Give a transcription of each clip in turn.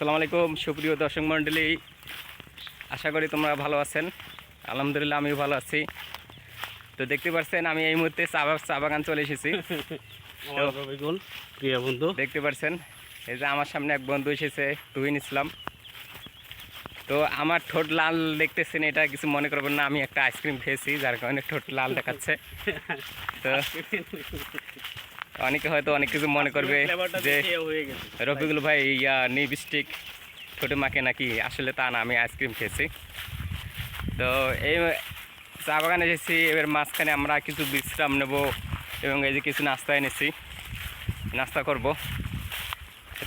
আসসালামু আলাইকুম সুপ্রিয় দর্শক মণ্ডলী। আশা করি তোমরা ভালো আছেন। আলহামদুলিল্লাহ আমিও ভালো আছি। তো দেখতে পাচ্ছেন আমি এই মুহূর্তে চা চা বাগান চলে এসেছি। প্রিয় বন্ধু। দেখতে পাচ্ছেন এই যে আমার সামনে এক বন্ধু এসেছে তুহিন ইসলাম। তো আমার ঠোঁট লাল দেখতেছেন এটা কিছু মনে করবেন না আমি একটা আইসক্রিম খেয়েছি যার কারণে ঠোঁট লাল দেখাচ্ছে। তো অনেকে হয়তো অনেক কিছু মনে করবে যে রফিকুল ভাই ইয়া নিবস্টিক ছোটো মাকে নাকি? আসলে তা না আমি আইসক্রিম খেয়েছি। তো এই চা বাগানে এসেছি এবার মাঝখানে আমরা কিছু বিশ্রাম নেব এবং এই যে কিছু নাস্তা এনেছি নাস্তা করব।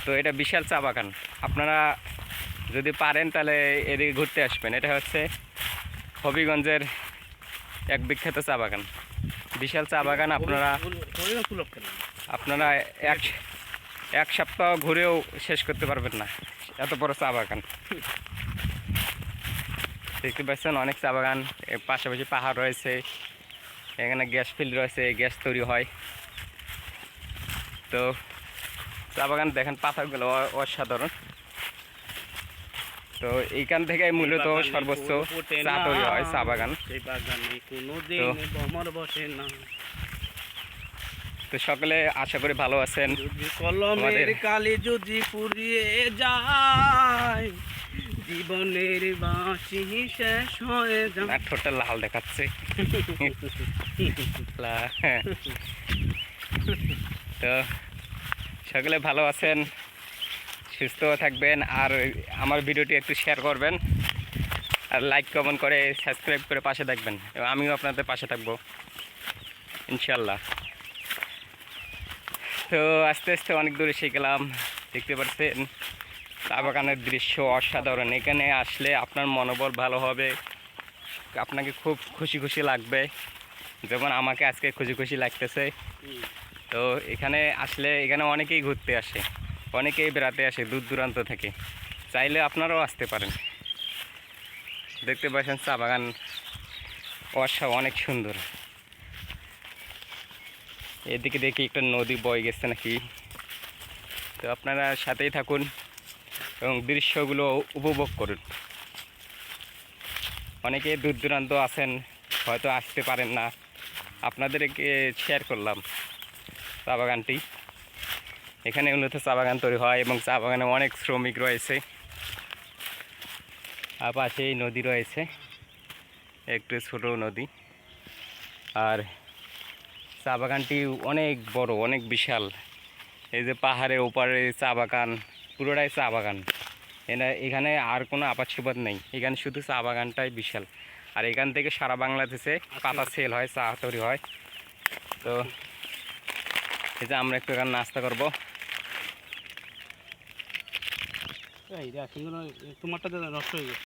তো এটা বিশাল চা বাগান। আপনারা যদি পারেন তাহলে এদিকে ঘুরতে আসবেন। এটা হচ্ছে হবিগঞ্জের এক বিখ্যাত চা বাগান। বিশাল চা বাগান, আপনারা আপনারা এক এক সপ্তাহ ঘুরেও শেষ করতে পারবেন না। এত বড় চা বাগান। দেখতে পাচ্ছেন, অনেক চা বাগান। পাশাপাশি পাহাড় রয়েছে। এখানে গ্যাস ফিল্ড রয়েছে, গ্যাস তৈরি হয়। তো চা বাগান দেখেন অ- অসাধারণ তো এইখান থেকে মূলত সর্বোচ্চ চা তৈরি হয় চা বাগান। তো সকলে আশা করি ভালো আছেন। কলমের কালি যদি পুড়িয়ে যায় জীবনের শেষ হয়ে যায়। আর ঠোঁটটা লাল দেখাচ্ছে। হ্যাঁ। তো সকলে ভালো আছেন। সুস্থ থাকবেন আর আমার ভিডিওটি একটু শেয়ার করবেন। আর লাইক কমেন্ট করে সাবস্ক্রাইব করে পাশে থাকবেন। এবং আমিও আপনাদের পাশে থাকব। ইনশাল্লাহ তো আস্তে আস্তে অনেক দূরে গেলাম। দেখতে পাচ্ছেন চা বাগানের দৃশ্য অসাধারণ। এখানে আসলে আপনার মনোবল ভালো হবে। আপনাকে খুব খুশি খুশি লাগবে। যেমন আমাকে আজকে খুশি খুশি লাগতেছে। তো এখানে আসলে এখানে অনেকেই ঘুরতে আসে। অনেকেই বেড়াতে আসে দূর দূরান্ত থেকে। চাইলে আপনারাও আসতে পারেন। দেখতে পাচ্ছেন চা বাগান অসা অনেক সুন্দর। এদিকে দেখি একটা নদী বয়ে গেছে নাকি। তো আপনারা সাথেই থাকুন এবং দৃশ্যগুলো উপভোগ করুন। অনেকে দূর দূরান্ত আছেন, হয়তো আসতে পারেন না। আপনাদেরকে শেয়ার করলাম চা বাগানটি। এখানে মূলত চা বাগান তৈরি হয় এবং চা বাগানে অনেক শ্রমিক রয়েছে। আর পাশেই নদী রয়েছে, একটু ছোট নদী। আর চা বাগানটি অনেক বড়, অনেক বিশাল। এই যে পাহাড়ের ওপারে চা বাগান, পুরোটাই চা বাগান। এটা এখানে আর কোনো আপাত সুপাত নেই, এখানে শুধু চা বাগানটাই বিশাল। আর এখান থেকে সারা বাংলাদেশে পাতা সেল হয়, চা তৈরি হয়। তো এই যে আমরা একটু এখানে নাস্তা করব। তোমারটা নষ্ট হয়ে গেছে।